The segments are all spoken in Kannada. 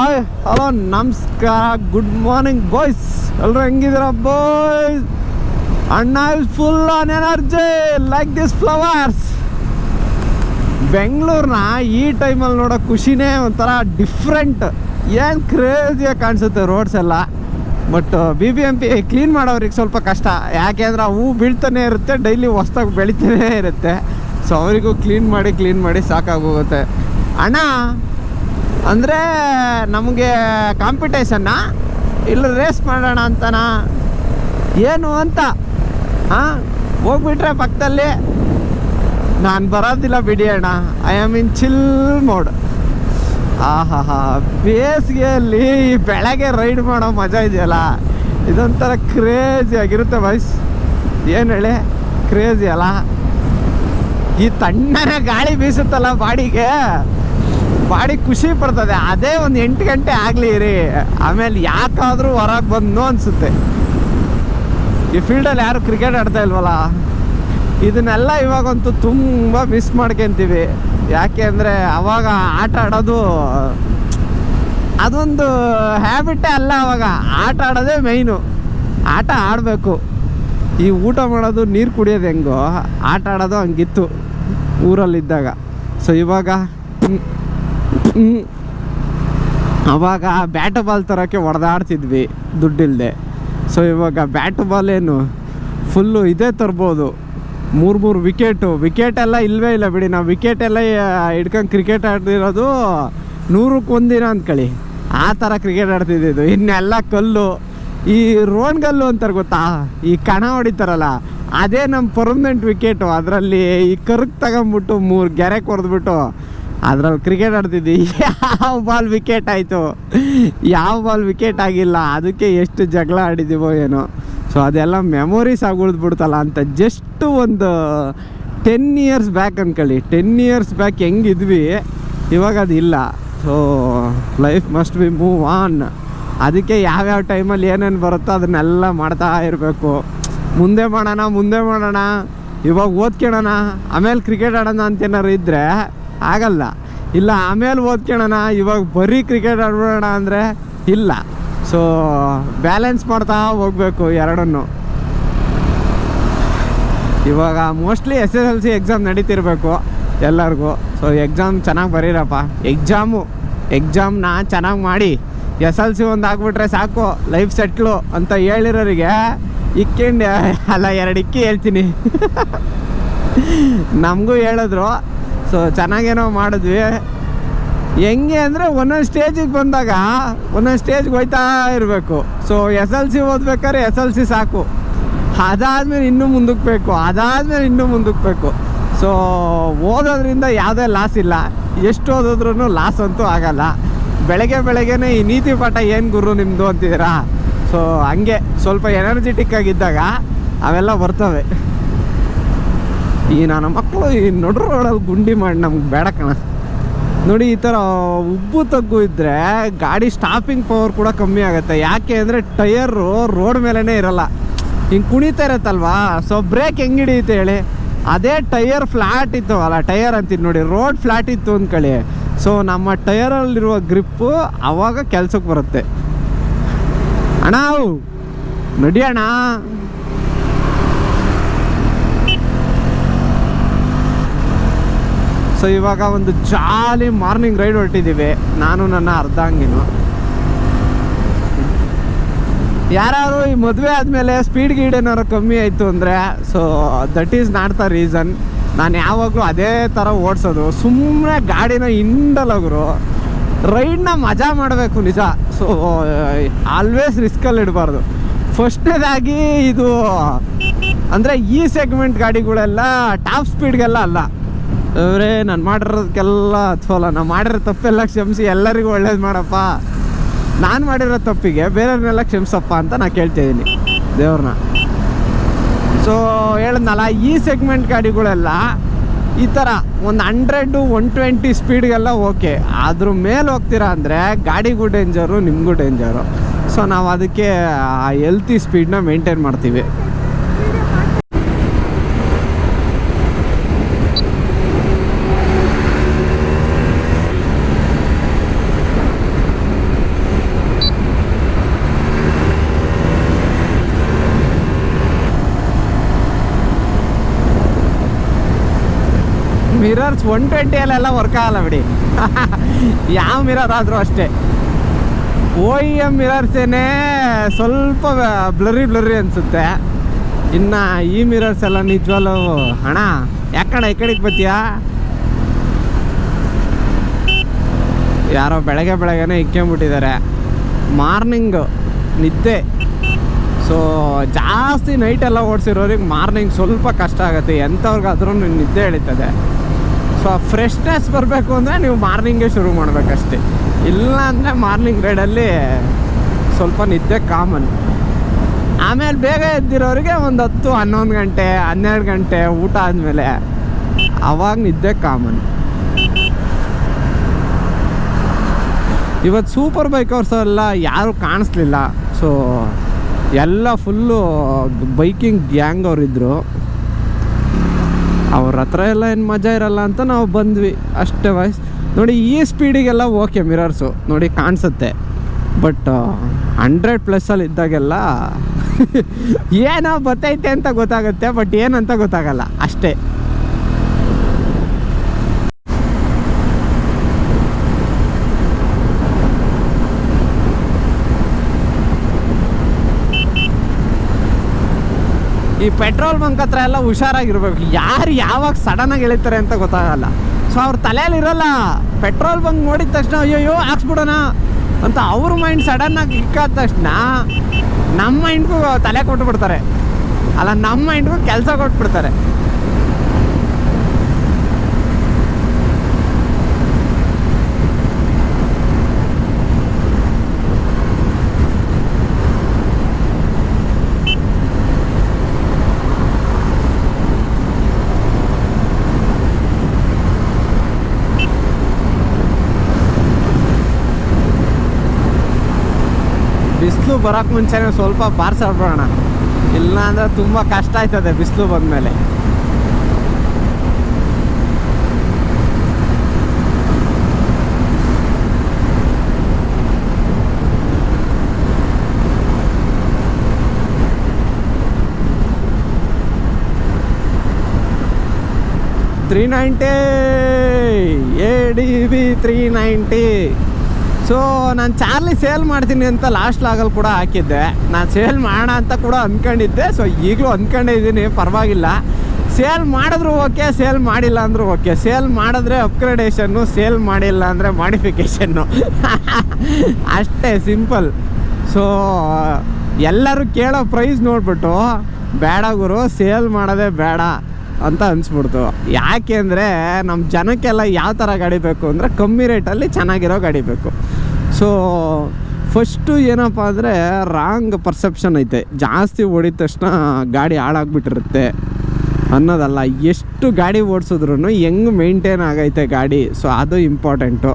ಹಾಯ್, ಹಲೋ, ನಮಸ್ಕಾರ ಗುಡ್ ಮಾರ್ನಿಂಗ್ ಬಾಯ್ಸ್ ಎಲ್ಲರೂ ಹೆಂಗಿದ್ರ ಬಾಯ್ಸ್ ಅಣ್ಣ is full on energy like this flowers ಬೆಂಗಳೂರನ್ನ ಈ ಟೈಮಲ್ಲಿ ನೋಡೋ ಖುಷಿನೇ ಒಂಥರ ಡಿಫ್ರೆಂಟ್ ಏನು ಕ್ರೇಜಿಯಾಗಿ ಕಾಣಿಸುತ್ತೆ ರೋಡ್ಸ್ ಎಲ್ಲ. But B B M P clean ಮಾಡೋರಿಗೆ ಸ್ವಲ್ಪ ಕಷ್ಟ. ಯಾಕೆಂದ್ರೆ ಹೂ ಬೀಳ್ತಾನೆ ಇರುತ್ತೆ ಡೈಲಿ ಹೊಸ್ದಾಗಿ ಬೆಳಿತಾನೆ ಇರುತ್ತೆ. ಸೊ ಅವರಿಗೂ ಕ್ಲೀನ್ ಮಾಡಿ ಕ್ಲೀನ್ ಮಾಡಿ ಸಾಕಾಗೋಗುತ್ತೆ ಅಣ್ಣ ಅಂದರೆ ನಮಗೆ ಕಾಂಪಿಟೇಷನ್ನ ಇಲ್ಲ ರೇಸ್ ಮಾಡೋಣ ಅಂತನ? ಏನು ಅಂತ? ಹಾಂ ಹೋಗ್ಬಿಟ್ರೆ ಪಕ್ಕದಲ್ಲಿ, ನಾನು ಬರೋದಿಲ್ಲ ಬಿಡಿ ಅಣ್ಣ. I am in chill mode ಆಹಾ ಹಾ ಬೇಸಿಗೆಯಲ್ಲಿ ಬೆಳಗ್ಗೆ ರೈಡ್ ಮಾಡೋ ಮಜಾ ಇದೆಯಲ್ಲ? ಇದೊಂಥರ ಕ್ರೇಜಿ ಆಗಿರುತ್ತೆ ಬಾಯ್ಸ್ ಏನು ಹೇಳಿ? ಕ್ರೇಜಿ ಅಲ್ಲ? ಈ ತಣ್ಣನೆ ಗಾಳಿ ಬೀಸುತ್ತಲ್ಲ ಬಾಡಿಗೆ. ಬಾಡಿ ಖುಷಿ ಪಡ್ತದೆ. ಅದೇ ಒಂದು ಎಂಟು ಗಂಟೆ ಆಗಲಿ ರೀ ಆಮೇಲೆ ಯಾಕಾದರೂ ಹೊರಗೆ ಬಂದು ಅನಿಸುತ್ತೆ. ಈ ಫೀಲ್ಡಲ್ಲಿ ಯಾರು ಕ್ರಿಕೆಟ್ ಆಡ್ತಾ ಇಲ್ವಲ್ಲ? ಇದನ್ನೆಲ್ಲ ಇವಾಗಂತೂ ತುಂಬ ಮಿಸ್ ಮಾಡ್ಕೊಂತೀವಿ. ಯಾಕೆ ಅಂದರೆ ಅವಾಗ ಆಟ ಆಡೋದು ಅದೊಂದು ಹ್ಯಾಬಿಟೇ ಅಲ್ಲ ಅವಾಗ. ಆಟ ಆಡೋದೇ ಮೈನು ಆಟ ಆಡಬೇಕು. ಈ ಊಟ ಮಾಡೋದು, ನೀರು ಕುಡಿಯೋದು ಹೆಂಗೋ, ಆಟ ಆಡೋದು ಹಂಗಿತ್ತು ಊರಲ್ಲಿದ್ದಾಗ. ಸೊ ಇವಾಗ. ಅವಾಗ ಬ್ಯಾಟ್ ಬಾಲ್ ತರೋಕ್ಕೆ ಹೊಡೆದಾಡ್ತಿದ್ವಿ ದುಡ್ಡಿಲ್ಲದೆ ಸೊ ಇವಾಗ ಬ್ಯಾಟ್ ಬಾಲ್ ಏನು ಫುಲ್ಲು ಇದೇ ತರ್ಬೋದು. ಮೂರು ಮೂರು ವಿಕೆಟು ವಿಕೆಟೆಲ್ಲ ಇಲ್ಲವೇ ಇಲ್ಲ ಬಿಡಿ. ನಾವು ವಿಕೆಟೆಲ್ಲ ಹಿಡ್ಕೊಂಡು ಕ್ರಿಕೆಟ್ ಆಡ್ತಿರೋದು ನೂರಕ್ಕೆ ಒಂದಿನ ಅಂದ್ಕೊಳ್ಳಿ ಆ ಥರ ಕ್ರಿಕೆಟ್ ಆಡ್ತಿದ್ದಿದ್ದು. ಇನ್ನೆಲ್ಲ ಕಲ್ಲು. ಈ ರೋಣ್ಗಲ್ಲು ಅಂತಾರೆ ಗೊತ್ತಾ? ಈ ಕಣ ಹೊಡಿತಾರಲ್ಲ, ಅದೇ ನಮ್ಮ ಪರ್ಮನೆಂಟ್ ವಿಕೆಟು ಅದರಲ್ಲಿ ಈ ಕರ್ಕ್ ತಗೊಂಬಿಟ್ಟು ಮೂರು ಗೆರೆ ಕೊರೆದ್ಬಿಟ್ಟು ಅದ್ರಲ್ಲಿ ಕ್ರಿಕೆಟ್ ಆಡ್ತಿದ್ವಿ. ಯಾವ ಬಾಲ್ ವಿಕೆಟ್ ಆಯಿತು? ಯಾವ ಬಾಲ್ ವಿಕೆಟ್ ಆಗಿಲ್ಲ. ಅದಕ್ಕೆ ಎಷ್ಟು ಜಗಳ ಆಡಿದ್ದೀವೋ ಏನೋ. ಸೊ ಅದೆಲ್ಲ ಮೆಮೊರೀಸ್ ಆಗಿ ಉಳಿದ್ಬಿಡ್ತಲ್ಲ ಅಂತ ಜಸ್ಟ್ ಒಂದು ಟೆನ್ ಇಯರ್ಸ್ ಬ್ಯಾಕ್ ಅಂದ್ಕೊಳ್ಳಿ ಟೆನ್ ಇಯರ್ಸ್ ಬ್ಯಾಕ್ ಹೆಂಗಿದ್ವಿ? ಇವಾಗ ಅದಿಲ್ಲ so life must be move on ಅದಕ್ಕೆ ಯಾವ್ಯಾವ ಟೈಮಲ್ಲಿ ಏನೇನು ಬರುತ್ತೋ ಅದನ್ನೆಲ್ಲ ಮಾಡ್ತಾ ಇರಬೇಕು. ಮುಂದೆ ಮಾಡೋಣ ಮುಂದೆ ಮಾಡೋಣ. ಇವಾಗ ಓದ್ಕೊಳ್ಳೋಣ. ಆಮೇಲೆ ಕ್ರಿಕೆಟ್ ಆಡೋಣ ಅಂತ ಏನಾರು ಇದ್ದರೆ ಆಗಲ್ಲ. ಇಲ್ಲ, ಆಮೇಲೆ ಓದ್ಕೊಳ್ಳೋಣ ಇವಾಗ ಬರೀ ಕ್ರಿಕೆಟ್ ಆಡ್ಬಿಡೋಣ ಅಂದರೆ ಇಲ್ಲ. ಸೊ ಬ್ಯಾಲೆನ್ಸ್ ಮಾಡ್ತಾ ಹೋಗ್ಬೇಕು ಎರಡನ್ನು. ಇವಾಗ mostly S S L C exam ನಡೀತಿರ್ಬೇಕು ಎಲ್ಲರಿಗೂ. ಸೊ ಎಕ್ಸಾಮ್ ಚೆನ್ನಾಗಿ ಬರೀರಪ್ಪ. ಎಕ್ಸಾಮು ಎಕ್ಸಾಮ್ನ ಚೆನ್ನಾಗಿ ಮಾಡಿ ಎಸ್ ಎಲ್ ಸಿ ಒಂದು ಹಾಕ್ಬಿಟ್ರೆ ಸಾಕು ಲೈಫ್ ಸೆಟ್ಲು ಅಂತ ಹೇಳಿರೋರಿಗೆ ಇಕ್ಕಿಂಡ, ಅಲ್ಲ, ಎರಡು ಇಕ್ಕಿ ಹೇಳ್ತೀನಿ. ನಮಗೂ ಹೇಳಿದ್ರು. ಸೊ ಚೆನ್ನಾಗೇನೋ ಮಾಡಿದ್ವಿ. ಹೆಂಗೆ ಅಂದರೆ ಒಂದೊಂದು ಸ್ಟೇಜಿಗೆ ಬಂದಾಗ ಒಂದೊಂದು ಸ್ಟೇಜ್ಗೆ ಹೋಯ್ತಾ ಇರಬೇಕು. ಸೊ ಎಸ್ ಎಲ್ ಸಿ ಓದ್ಬೇಕಾದ್ರೆ ಎಸ್ ಎಲ್ ಸಿ ಸಾಕು. ಅದಾದಮೇಲೆ ಇನ್ನೂ ಮುಂದಕ್ಕೆ ಬೇಕು. ಅದಾದಮೇಲೆ ಇನ್ನೂ ಮುಂದಕ್ಕೆ ಬೇಕು. ಸೊ ಓದೋದ್ರಿಂದ ಯಾವುದೇ ಲಾಸ್ ಇಲ್ಲ. ಎಷ್ಟು ಓದಿದ್ರೂ ಲಾಸ್ ಅಂತೂ ಆಗಲ್ಲ. ಬೆಳಗ್ಗೆ ಬೆಳಗ್ಗೆನೇ ಈ ನೀತಿ ಪಾಠ ಏನು ಗುರು ನಿಮ್ಮದು ಅಂತಿದ್ದೀರಾ? ಸೊ ಹಂಗೆ ಸ್ವಲ್ಪ ಎನರ್ಜೆಟಿಕ್ ಆಗಿದ್ದಾಗ ಅವೆಲ್ಲ ಬರ್ತವೆ. ಈ ನನ್ನ ಮಕ್ಕಳು ಈ ನಡು ರೋಡಲ್ಲಿ ಗುಂಡಿ ಮಾಡಿ ನಮ್ಗೆ ಬೇಡ ಕಣ. ನೋಡಿ ಈ ಥರ ಉಬ್ಬು ತಗ್ಗು ಇದ್ದರೆ ಗಾಡಿ ಸ್ಟಾಪಿಂಗ್ ಪವರ್ ಕೂಡ ಕಮ್ಮಿ ಆಗುತ್ತೆ. ಯಾಕೆ ಅಂದರೆ ಟಯರು ರೋಡ್ ಮೇಲೇ ಇರಲ್ಲ. ಹಿಂಗೆ ಕುಣಿತಾ ಇರತ್ತಲ್ವಾ? ಸೊ ಬ್ರೇಕ್ ಹೆಂಗೆ ಹಿಡಿಯುತ್ತೆ ಹೇಳಿ? ಅದೇ ಟಯರ್ ಫ್ಲಾಟ್ ಇತ್ತು ಅಲ್ಲ, ಟಯರ್ ಅಂತೀನಿ ನೋಡಿ ರೋಡ್ ಫ್ಲಾಟ್ ಇತ್ತು ಅಂದ್ಕೊಳ್ಳಿ ಸೊ ನಮ್ಮ ಟಯರಲ್ಲಿರುವ ಗ್ರಿಪ್ಪು ಆವಾಗ ಕೆಲ್ಸಕ್ಕೆ ಬರುತ್ತೆ. ಅಣ್ಣ ಅವು ನಡಿಯೋಣ ಸೊ ಇವಾಗ ಒಂದು ಜಾಲಿ ಮಾರ್ನಿಂಗ್ ರೈಡ್ ಹೊರಟಿದ್ದೀವಿ ನಾನು, ನನ್ನ ಅರ್ಧಾಂಗಿನು ಯಾರು ಈ ಮದುವೆ ಆದಮೇಲೆ ಸ್ಪೀಡ್ ಗೀಡ್ ಏನಾರು ಕಮ್ಮಿ ಆಯಿತು ಅಂದರೆ so that is not the reason ನಾನು ಯಾವಾಗಲೂ ಅದೇ ಥರ ಓಡಿಸೋದು. ಸುಮ್ಮನೆ ಗಾಡಿನ ಹಿಂಡಲೋಗ್ರು ರೈಡ್ನ ಮಜಾ ಮಾಡಬೇಕು, ನಿಜ. So always ರಿಸ್ಕಲ್ಲಿ ಇಡಬಾರ್ದು. ಫಸ್ಟ್ನೇದಾಗಿ ಇದು, ಅಂದರೆ ಈ ಸೆಗ್ಮೆಂಟ್ ಗಾಡಿಗಳೆಲ್ಲ ಟಾಪ್ ಸ್ಪೀಡ್ಗೆಲ್ಲ ಅಲ್ಲ. ಅವರೇ, ನಾನು ಮಾಡಿರೋದಕ್ಕೆಲ್ಲ ಅಥವಾ ನಾನು ಮಾಡಿರೋ ತಪ್ಪೆಲ್ಲ ಕ್ಷಮಿಸಿ, ಎಲ್ಲರಿಗೂ ಒಳ್ಳೇದು ಮಾಡಪ್ಪ. ನಾನು ಮಾಡಿರೋ ತಪ್ಪಿಗೆ ಬೇರೆಯವ್ರನ್ನೆಲ್ಲ ಕ್ಷಮಿಸಪ್ಪ ಅಂತ ನಾನು ಕೇಳ್ತಿದ್ದೀನಿ ದೇವ್ರನ್ನ. ಸೊ ಹೇಳಿದ್ನಲ್ಲ, ಈ ಸೆಗ್ಮೆಂಟ್ ಗಾಡಿಗಳೆಲ್ಲ ಈ ಥರ ಒಂದು ಹಂಡ್ರೆಡು ಒನ್ ಟ್ವೆಂಟಿ ಸ್ಪೀಡ್ಗೆಲ್ಲ ಓಕೆ ಅದ್ರ ಮೇಲೆ ಹೋಗ್ತೀರಾ ಅಂದರೆ ಗಾಡಿಗೂ ಡೇಂಜರು ನಿಮಗೂ ಡೇಂಜರು ಸೊ ನಾವು ಅದಕ್ಕೆ ಆ ಹೆಲ್ತಿ ಸ್ಪೀಡ್ನ ಮೇಂಟೈನ್ ಮಾಡ್ತೀವಿ. ಮಿರರ್ಸ್ ಒನ್ ಟ್ವೆಂಟಿಯಲ್ಲೆಲ್ಲ ವರ್ಕ್ ಆಗಲ್ಲ ಬಿಡಿ. ಯಾವ ಮಿರರ್ ಆದರೂ ಅಷ್ಟೇ ಓ ಇ ಎಂ ಸ್ವಲ್ಪ ಬ್ಲರಿ ಬ್ಲರಿ ಅನಿಸುತ್ತೆ. ಇನ್ನು ಈ ಮಿರರ್ಸ್ ಎಲ್ಲ ನಿಜವಲ್ಲೂ ಹಣ. ಯಾಕಣ್ಣ ಈ ಕಡೆಗೆ ಬತ್ತೀಯಾ ಯಾರೋ ಬೆಳಗ್ಗೆ ಬೆಳಗ್ಗೆನೇ ಇಕ್ಕೊಂಬಿಟ್ಟಿದ್ದಾರೆ ಮಾರ್ನಿಂಗು ನಿದ್ದೆ. ಸೊ ಜಾಸ್ತಿ ನೈಟೆಲ್ಲ ಓಡಿಸಿರೋರಿಗೆ ಮಾರ್ನಿಂಗ್ ಸ್ವಲ್ಪ ಕಷ್ಟ ಆಗುತ್ತೆ. ಎಂಥವ್ರಿಗಾದ್ರೂ ನಿದ್ದೆ ಎಳಿತದೆ. ಸೊ ಫ್ರೆಶ್ನೆಸ್ ಬರಬೇಕು ಅಂದರೆ ನೀವು ಮಾರ್ನಿಂಗೇ ಶುರು ಮಾಡಬೇಕಷ್ಟೇ. ಇಲ್ಲ ಅಂದರೆ ಮಾರ್ನಿಂಗ್ ರೈಡಲ್ಲಿ ಸ್ವಲ್ಪ ನಿದ್ದೆ ಕಾಮನ್ ಆಮೇಲೆ ಬೇಗ ಎದ್ದಿರೋರಿಗೆ ಒಂದು ಹತ್ತು, ಹನ್ನೊಂದು ಗಂಟೆ, ಹನ್ನೆರಡು ಗಂಟೆ ಊಟ ಆದಮೇಲೆ ಅವಾಗ ನಿದ್ದೆ ಕಾಮನ್ ಇವತ್ತು ಸೂಪರ್ ಬೈಕರ್ಸ್ ಎಲ್ಲ ಯಾರು ಕಾಣಿಸ್ಲಿಲ್ಲ. ಸೊ ಎಲ್ಲ ಫುಲ್ಲು ಬೈಕಿಂಗ್ ಗ್ಯಾಂಗ್ ಅವರಿದ್ದರು ಅವ್ರ ಹತ್ರ ಎಲ್ಲ ಏನು ಮಜಾ ಇರಲ್ಲ ಅಂತ ನಾವು ಬಂದ್ವಿ. ಅಷ್ಟೇ ವಾಯ್ಸ್ ನೋಡಿ, ಈ ಸ್ಪೀಡಿಗೆಲ್ಲ ಓಕೆ ಮಿರರ್ಸು ನೋಡಿ ಕಾಣಿಸುತ್ತೆ. ಬಟ್ ಹಂಡ್ರೆಡ್ ಪ್ಲಸ್ಸಲ್ಲಿ ಇದ್ದಾಗೆಲ್ಲ ಏನೋ ಬತ್ತೈತೆ ಅಂತ ಗೊತ್ತಾಗುತ್ತೆ ಬಟ್ ಏನಂತ ಗೊತ್ತಾಗಲ್ಲ. ಅಷ್ಟೇ. ಈ ಪೆಟ್ರೋಲ್ ಬಂಕ್ ಹತ್ರ ಎಲ್ಲ ಹುಷಾರಾಗಿರ್ಬೇಕು. ಯಾರು ಯಾವಾಗ ಸಡನ್ನಾಗಿ ಎಳಿತಾರೆ ಅಂತ ಗೊತ್ತಾಗಲ್ಲ. ಸೊ ಅವ್ರ ತಲೆಯಲ್ಲಿ ಇರಲ್ಲ. ಪೆಟ್ರೋಲ್ ಬಂಕ್ ನೋಡಿದ ತಕ್ಷಣ ಅಯ್ಯೋ ಹಾಕ್ಸ್ಬಿಡೋಣ ಅಂತ ಅವ್ರ ಮೈಂಡ್ ಸಡನ್ನಾಗಿ ಇಕ್ಕಾದ ತಕ್ಷಣ ನಮ್ಮ ಮೈಂಡ್ಗೂ ತಲೆ ಕೊಟ್ಬಿಡ್ತಾರೆ. ಅಲ್ಲ, ನಮ್ಮ ಮೈಂಡ್ಗೂ ಕೆಲಸ ಕೊಟ್ಬಿಡ್ತಾರೆ. ಬಿಸಿಲು ಬರೋಕ್ಕೆ ಮುಂಚೆನೇ ಸ್ವಲ್ಪ ಬಾರ್ಸಾಡ್ಬಿಡೋಣ. ಇಲ್ಲ ಅಂದರೆ ತುಂಬ ಕಷ್ಟ ಆಯ್ತದೆ ಬಿಸಿಲು ಬಂದಮೇಲೆ. Three ninety A D B three ninety so ನಾನು ಚಾರ್ಲಿ ಸೇಲ್ ಮಾಡ್ತೀನಿ ಅಂತ ಲಾಸ್ಟ್ ಲಾಗಲ್ಲಿ ಕೂಡ ಹಾಕಿದ್ದೆ. ನಾನು ಸೇಲ್ ಮಾಡೋಣ ಅಂತ ಕೂಡ ಅಂದ್ಕೊಂಡಿದ್ದೆ ಸೊ ಈಗಲೂ ಅಂದ್ಕೊಂಡಿದ್ದೀನಿ ಪರವಾಗಿಲ್ಲ. ಸೇಲ್ ಮಾಡಿದ್ರು ಓಕೆ ಸೇಲ್ ಮಾಡಿಲ್ಲ ಅಂದರೂ ಓಕೆ ಸೇಲ್ ಮಾಡಿದ್ರೆ ಅಪ್ಗ್ರೇಡೇಷನ್ನು ಸೇಲ್ ಮಾಡಿಲ್ಲ ಅಂದರೆ ಮಾಡಿಫಿಕೇಷನ್ನು ಅಷ್ಟೇ ಸಿಂಪಲ್ ಸೊ ಎಲ್ಲರೂ ಕೇಳೋ ಪ್ರೈಸ್ ನೋಡ್ಬಿಟ್ಟು, ಬೇಡ ಗುರು ಸೇಲ್ ಮಾಡೋದೇ ಬೇಡ ಅಂತ ಅನಿಸ್ಬಿಡ್ತು. ಯಾಕೆ ಅಂದರೆ ನಮ್ಮ ಜನಕ್ಕೆಲ್ಲ ಯಾವ ಥರ ಗಾಡಿ ಬೇಕು ಅಂದರೆ ಕಮ್ಮಿ ರೇಟಲ್ಲಿ ಚೆನ್ನಾಗಿರೋ ಗಾಡಿ ಬೇಕು. ಸೊ ಫಸ್ಟು ಏನಪ್ಪ ಅಂದರೆ ರಾಂಗ್ ಪರ್ಸೆಪ್ಷನ್ ಐತೆ. ಜಾಸ್ತಿ ಓಡಿದ ತಕ್ಷಣ ಗಾಡಿ ಹಾಳಾಗ್ಬಿಟ್ಟಿರುತ್ತೆ ಅನ್ನೋದಲ್ಲ. ಎಷ್ಟು ಗಾಡಿ ಓಡಿಸಿದ್ರು ಹೆಂಗೆ ಮೇಂಟೈನ್ ಆಗೈತೆ ಗಾಡಿ? ಸೊ ಅದು ಇಂಪಾರ್ಟೆಂಟು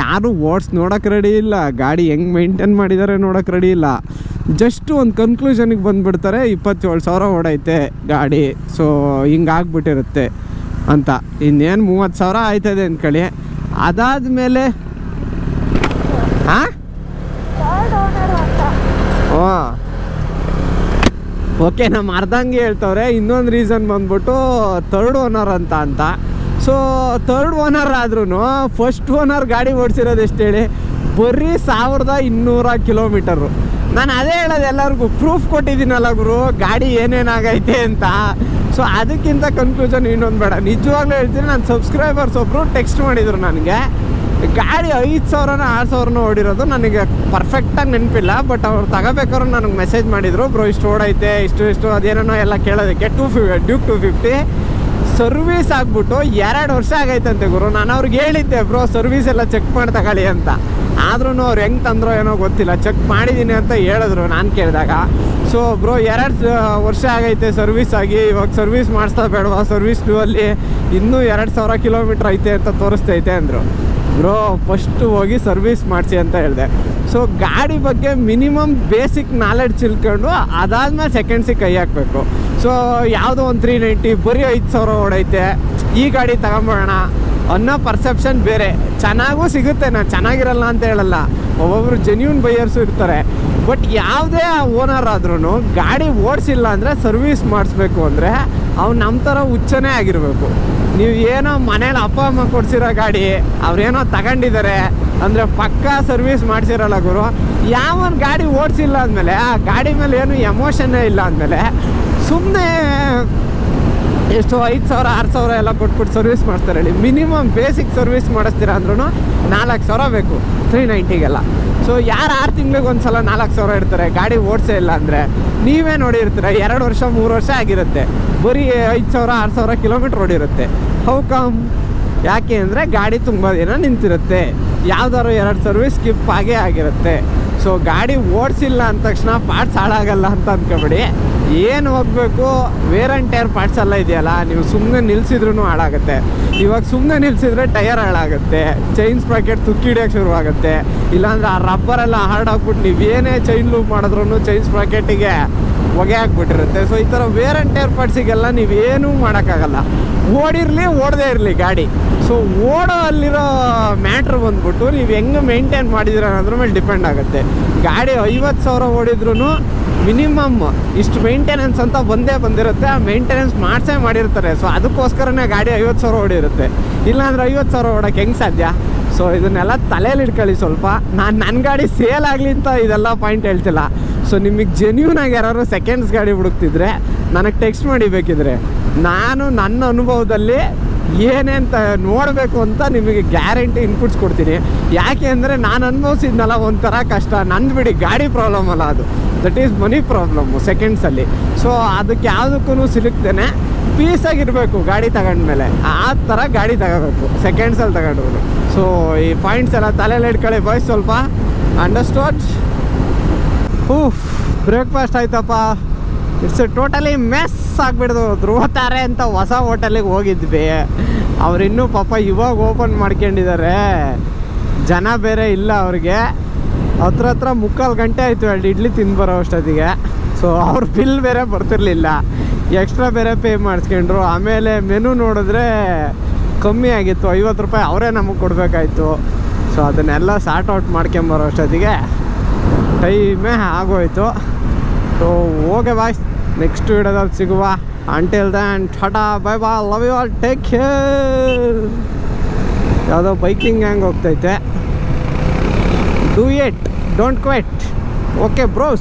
ಯಾರು ಓಡ್ಸ್ ನೋಡೋಕೆ ರೆಡಿ ಇಲ್ಲ. ಗಾಡಿ ಹೆಂಗೆ ಮೇಂಟೈನ್ ಮಾಡಿದ್ದಾರೆ ನೋಡೋಕೆ ರೆಡಿ ಇಲ್ಲ. ಜಸ್ಟ್ ಒಂದು ಕನ್ಕ್ಲೂಷನಿಗೆ ಬಂದುಬಿಡ್ತಾರೆ, ಇಪ್ಪತ್ತೇಳು ಸಾವಿರ ಓಡೈತೆ ಗಾಡಿ. ಸೊ ಹಿಂಗಾಗ್ಬಿಟ್ಟಿರುತ್ತೆ ಅಂತ. ಇನ್ನೇನು ಮೂವತ್ತು ಸಾವಿರ ಆಯ್ತದೆ ಅಂದ್ಕೊಳ್ಳಿ ಅದಾದಮೇಲೆ ಹಾಂ? ಓಕೆ ನಮ್ಮ ಅರ್ಧಂಗೆ ಹೇಳ್ತವ್ರೆ. ಇನ್ನೊಂದು ರೀಸನ್ ಬಂದ್ಬಿಟ್ಟು ಥರ್ಡ್ ಓನರ್ ಅಂತ ಅಂತ. ಸೊ ಥರ್ಡ್ ಓನರ್ ಆದ್ರೂ ಫಸ್ಟ್ ಓನರ್ ಗಾಡಿ ಓಡಿಸಿರೋದು ಎಷ್ಟು ಹೇಳಿ? ಬರೀ ಸಾವಿರದ ಇನ್ನೂರ ಕಿಲೋಮೀಟರು. ನಾನು ಅದೇ ಹೇಳೋದು ಎಲ್ಲರಿಗೂ ಪ್ರೂಫ್ ಕೊಟ್ಟಿದ್ದೀನಲ್ಲ ಗುರು ಗಾಡಿ ಏನೇನಾಗೈತೆ ಅಂತ. ಸೊ ಅದಕ್ಕಿಂತ ಕನ್ಕ್ಲೂಷನ್ ಇನ್ನೊಂದು ಬೇಡ. ನಿಜವಾಗ್ಲೂ ಹೇಳ್ತೀನಿ ನನ್ನ ಸಬ್ಸ್ಕ್ರೈಬರ್ಸ್ ಒಬ್ಬರು ಟೆಕ್ಸ್ಟ್ ಮಾಡಿದರು ನನಗೆ. ಗಾಡಿ ಐದು ಸಾವಿರನ ಆರು ಸಾವಿರನ ಓಡಿರೋದು ನನಗೆ ಪರ್ಫೆಕ್ಟಾಗಿ ನೆನಪಿಲ್ಲ ಬಟ್ ಅವ್ರು ತಗೋಬೇಕಾದ್ರು ನನಗೆ ಮೆಸೇಜ್ ಮಾಡಿದರು. ಬ್ರೋ, ಇಷ್ಟು ಓಡೈತೆ ಇಷ್ಟು ಇಷ್ಟು ಅದೇನೋ ಎಲ್ಲ ಕೇಳೋದಕ್ಕೆ ಟೂ ಫಿ ಡ್ಯೂಕ್ ಟು ಫಿಫ್ಟಿ ಸರ್ವಿಸ್ ಆಗ್ಬಿಟ್ಟು ಎರಡು ವರ್ಷ ಆಗೈತಂತೆ ಗುರು. ನಾನು ಅವ್ರಿಗೆ ಹೇಳಿದ್ದೆ, ಬ್ರೋ ಸರ್ವಿಸ್ ಎಲ್ಲ ಚೆಕ್ ಮಾಡಿ ತಗೊಳ್ಳಿ ಅಂತ. ಆದ್ರೂ ಅವ್ರು ಹೆಂಗೆ ತಂದ್ರೋ ಏನೋ ಗೊತ್ತಿಲ್ಲ ಚೆಕ್ ಮಾಡಿದ್ದೀನಿ ಅಂತ ಹೇಳಿದ್ರು. ನಾನು ಕೇಳಿದಾಗ ಸೊ ಬ್ರೋ ಎರಡು ವರ್ಷ ಆಗೈತೆ ಸರ್ವಿಸ್ ಆಗಿ. ಇವಾಗ ಸರ್ವಿಸ್ ಮಾಡಿಸ್ತಾ ಬೇಡವಾ? ಸರ್ವಿಸ್ ಅಲ್ಲಿ ಇನ್ನೂ ಎರಡು ಸಾವಿರ ಕಿಲೋಮೀಟ್ರ್ ಐತೆ ಅಂತ ತೋರಿಸ್ತೈತೆ ಅಂದರು. ಬ್ರೋ ಫಸ್ಟು ಹೋಗಿ ಸರ್ವಿಸ್ ಮಾಡಿಸಿ ಅಂತ ಹೇಳಿದೆ. ಸೊ ಗಾಡಿ ಬಗ್ಗೆ ಮಿನಿಮಮ್ ಬೇಸಿಕ್ ನಾಲೆಡ್ಜ್ ತಿಳ್ಕೊಂಡು ಅದಾದ್ಮೇಲೆ ಸೆಕೆಂಡ್ಸಿಗೆ ಕೈ ಹಾಕಬೇಕು. ಸೊ ಯಾವುದೋ ಒಂದು ತ್ರೀ ನೈಂಟಿ ಬರೀ ಐದು ಸಾವಿರ ಓಡೈತೆ. ಈ ಗಾಡಿ ತಗೊಂಬೋಣ ಅನ್ನೋ ಪರ್ಸೆಪ್ಷನ್ ಬೇರೆ. ಚೆನ್ನಾಗೂ ಸಿಗುತ್ತೆ, ನಾನು ಚೆನ್ನಾಗಿರಲ್ಲ ಅಂತ ಹೇಳಲ್ಲ. ಒಬ್ಬೊಬ್ರು ಜೆನ್ಯೂನ್ ಬೈಯರ್ಸು ಇರ್ತಾರೆ. ಬಟ್ ಯಾವುದೇ ಓನರ್ ಆದ್ರೂ ಗಾಡಿ ಓಡಿಸಿಲ್ಲ ಅಂದರೆ ಸರ್ವಿಸ್ ಮಾಡಿಸ್ಬೇಕು ಅಂದರೆ ಅವ್ನು ನಮ್ಮ ಥರ ಹುಚ್ಚನೇ ಆಗಿರಬೇಕು. ನೀವು ಏನೋ ಮನೇಲಿ ಅಪ್ಪ, ಅಮ್ಮ ಕೊಡಿಸಿರೋ ಗಾಡಿ, ಅವ್ರೇನೋ ತಗೊಂಡಿದ್ದಾರೆ ಅಂದರೆ ಪಕ್ಕಾ ಸರ್ವಿಸ್ ಮಾಡಿಸಿರಲ್ಲ ಗುರು, ಯಾವನ್ ಗಾಡಿ ಓಡಿಸಿಲ್ಲ ಅಂದಮೇಲೆ, ಆ ಗಾಡಿ ಮೇಲೆ ಏನು ಎಮೋಷನ್ನೇ ಇಲ್ಲ ಅಂದಮೇಲೆ ಸುಮ್ಮನೆ ಎಷ್ಟು ಐದು ಸಾವಿರ, ಆರು ಸಾವಿರ ಎಲ್ಲ ಕೊಟ್ಬಿಟ್ಟು ಸರ್ವಿಸ್ ಮಾಡ್ತಾರೆ ಹೇಳಿ. ಮಿನಿಮಮ್ ಬೇಸಿಕ್ ಸರ್ವಿಸ್ ಮಾಡಿಸ್ತೀರಾ ಅಂದ್ರೂ ನಾಲ್ಕು ಸಾವಿರ ಬೇಕು ತ್ರೀ ನೈಂಟಿಗೆಲ್ಲ ಸೊ ಯಾರು ಆರು ತಿಂಗಳಿಗೆ ಒಂದು ಸಲ ನಾಲ್ಕು ಸಾವಿರ ಇಡ್ತಾರೆ, ಗಾಡಿ ಓಡಿಸೇ ಇಲ್ಲ ಅಂದರೆ ನೀವೇ ನೋಡಿರ್ತೀರ, ಎರಡು ವರ್ಷ, ಮೂರು ವರ್ಷ ಆಗಿರುತ್ತೆ. ಬರೀ ಐದು ಸಾವಿರ, ಆರು ಸಾವಿರ ಕಿಲೋಮೀಟ್ರ್ ಓಡಿರುತ್ತೆ. ಕಮ್ ಯಾಕೆ ಅಂದರೆ ಗಾಡಿ ತುಂಬ ದಿನ ನಿಂತಿರುತ್ತೆ. ಯಾವ್ದಾದ್ರು ಎರಡು ಸರ್ವಿಸ್ ಸ್ಕಿಪ್ ಆಗೇ ಆಗಿರುತ್ತೆ. ಸೊ ಗಾಡಿ ಓಡಿಸಿಲ್ಲ ಅಂದ ತಕ್ಷಣ ಪಾರ್ಟ್ಸ್ ಹಾಳಾಗಲ್ಲ ಅಂತ ಅಂದ್ಕೊಬೇಡಿ ಏನು ಹೋಗಬೇಕು? ವೇರ್ ಆ್ಯಂಡ್ ಟೈರ್ ಪಾರ್ಟ್ಸ್ ಎಲ್ಲ ಇದೆಯಲ್ಲ, ನೀವು ಸುಮ್ಮನೆ ನಿಲ್ಸಿದ್ರೂ ಹಾಳಾಗುತ್ತೆ. ಇವಾಗ ಸುಮ್ಮನೆ ನಿಲ್ಸಿದ್ರೆ ಟೈರ್ ಹಾಳಾಗುತ್ತೆ. ಚೈನ್ ಸ್ಪ್ರಾಕೆಟ್ ತುಕ್ಕಿ ಹಿಡಿಯೋಕೆ ಶುರುವಾಗುತ್ತೆ. ಇಲ್ಲಾಂದ್ರೆ ಆ ರಬ್ಬರೆಲ್ಲ ಹಾರ್ಡ್ ಹಾಕ್ಬಿಟ್ಟು ನೀವು ಏನೇ ಚೈನ್ ಲೂಪ್ ಮಾಡಿದ್ರೂ ಚೈನ್ ಸ್ಪ್ರಾಕೆಟಿಗೆ ಹೊಗೆ ಹಾಕ್ಬಿಟ್ಟಿರುತ್ತೆ ಸೊ ಈ ಥರ ವೇರ್ ಆ್ಯಂಡ್ ಟೈರ್ ಪಾರ್ಟ್ಸಿಗೆಲ್ಲ ನೀವೇನೂ ಮಾಡೋಕ್ಕಾಗಲ್ಲ. ಓಡಿರಲಿ, ಓಡದೇ ಇರಲಿ ಗಾಡಿ. ಸೊ ಓಡೋ ಅಲ್ಲಿರೋ ಮ್ಯಾಟ್ರ್ ಬಂದ್ಬಿಟ್ಟು ನೀವು ಹೆಂಗೆ ಮೇಂಟೈನ್ ಮಾಡಿದಿರ ಅನ್ನೋದ್ರ ಮೇಲೆ ಡಿಪೆಂಡ್ ಆಗುತ್ತೆ. ಗಾಡಿ ಐವತ್ತು ಸಾವಿರ ಓಡಿದ್ರೂ ಮಿನಿಮಮ್ ಇಷ್ಟು ಮೇಂಟೆನೆನ್ಸ್ ಅಂತ ಬಂದೇ ಬಂದಿರುತ್ತೆ. ಆ ಮೇಂಟೆನೆನ್ಸ್ ಮಾಡಿಸೇ ಮಾಡಿರ್ತಾರೆ. ಸೊ ಅದಕ್ಕೋಸ್ಕರನೇ ಗಾಡಿ ಐವತ್ತು ಸಾವಿರ ಓಡಿರುತ್ತೆ. ಇಲ್ಲಾಂದ್ರೆ ಐವತ್ತು ಸಾವಿರ ಓಡೋಕೆ ಹೆಂಗೆ ಸಾಧ್ಯ? ಸೊ ಇದನ್ನೆಲ್ಲ ತಲೆಯಲ್ಲಿ ಇಟ್ಕೊಳ್ಳಿ ಸ್ವಲ್ಪ. ನಾನು ನನ್ನ ಗಾಡಿ ಸೇಲ್ ಆಗಲಿ ಅಂತ ಇದೆಲ್ಲ ಪಾಯಿಂಟ್ ಹೇಳ್ತಿಲ್ಲ. ಸೊ ನಿಮಗೆ ಜೆನ್ಯೂನ್ ಆಗಿ ಯಾರು ಸೆಕೆಂಡ್ಸ್ ಗಾಡಿ ಹುಡುಕ್ತಿದ್ರೆ, ನನಗೆ ಟೆಕ್ಸ್ಟ್ ಮಾಡಿ ಬೇಕಿದ್ರೆ. ನಾನು ನನ್ನ ಅನುಭವದಲ್ಲಿ ಏನೇಂತ ನೋಡಬೇಕು ಅಂತ ನಿಮಗೆ ಗ್ಯಾರಂಟಿ ಇನ್ಪುಟ್ಸ್ ಕೊಡ್ತೀನಿ. ಯಾಕೆ ಅಂದರೆ ನಾನು ಅನುಭವಿಸಿದ್ನಲ್ಲ ಒಂಥರ ಕಷ್ಟ. ನಂದು ಬಿಡಿ ಗಾಡಿ ಪ್ರಾಬ್ಲಮ್ ಅಲ್ಲ ಅದು. ದಟ್ ಈಸ್ ಮನಿ ಪ್ರಾಬ್ಲಮ್ಮು ಸೆಕೆಂಡ್ಸಲ್ಲಿ ಸೊ ಅದಕ್ಕೆ ಯಾವುದಕ್ಕೂ ಸಿಲುಕ್ತೇನೆ ಪೀಸಾಗಿರಬೇಕು ಗಾಡಿ ತಗೊಂಡ್ಮೇಲೆ. ಆ ಥರ ಗಾಡಿ ತಗೋಬೇಕು ಸೆಕೆಂಡ್ಸಲ್ಲಿ ತಗೊಂಡು ಸೊ ಈ ಪಾಯಿಂಟ್ಸ್ ಎಲ್ಲ ತಲೆಯಲ್ಲಿ ಇಟ್ಕೊಳ್ಳಿ ಬಾಯ್ಸ್ ಸ್ವಲ್ಪ. ಅಂಡರ್ಸ್ಟೋಡ್ ಹೂಫ್ ಬ್ರೇಕ್ಫಾಸ್ಟ್ ಆಯ್ತಪ್ಪ. ಇಟ್ಸ್ ಟೋಟಲಿ ಮೆಸ್ ಆಗಿಬಿಡ್ದು. ಧ್ರುವತಾರೆ ಅಂತ ಹೊಸ ಹೋಟೆಲಿಗೆ ಹೋಗಿದ್ವಿ. ಅವರಿನ್ನೂ ಪಾಪ ಇವಾಗ ಓಪನ್ ಮಾಡ್ಕೊಂಡಿದ್ದಾರೆ. ಜನ ಬೇರೆ ಇಲ್ಲ ಅವ್ರಿಗೆ. ಹತ್ರ ಹತ್ರ ಮುಕ್ಕಾಲು ಗಂಟೆ ಆಯಿತು ಎರಡು ಇಡ್ಲಿ ತಿಂದು ಬರೋ ಅಷ್ಟೊತ್ತಿಗೆ. ಸೊ ಅವ್ರ ಬಿಲ್ ಬೇರೆ ಬರ್ತಿರ್ಲಿಲ್ಲ. ಎಕ್ಸ್ಟ್ರಾ ಬೇರೆ ಪೇ ಮಾಡಿಸ್ಕೊಂಡ್ರು. ಆಮೇಲೆ ಮೆನು ನೋಡಿದ್ರೆ ಕಮ್ಮಿ ಆಗಿತ್ತು. ಐವತ್ತು ರೂಪಾಯಿ ಅವರೇ ನಮಗೆ ಕೊಡಬೇಕಾಯ್ತು. ಸೊ ಅದನ್ನೆಲ್ಲ ಸಾರ್ಟ್ ಔಟ್ ಮಾಡ್ಕೊಂಬರೋ ಅಷ್ಟೊತ್ತಿಗೆ ಟೈಮೇ ಆಗೋಯ್ತು. ಸೊ ಓಕೆ ಬಾಯ್ ನೆಕ್ಸ್ಟ್ ವಿಡಿಯೋದಲ್ಲಿ ಸಿಗುವ. ಅಂಟಿಲ್ ದ್ಯಾಂಡ್ ಟಾಟಾ ಬೈ ಬಾ love you all take care ಯಾವುದೋ biking hang ಹೋಗ್ತೈತೆ. Do it don't quit okay bros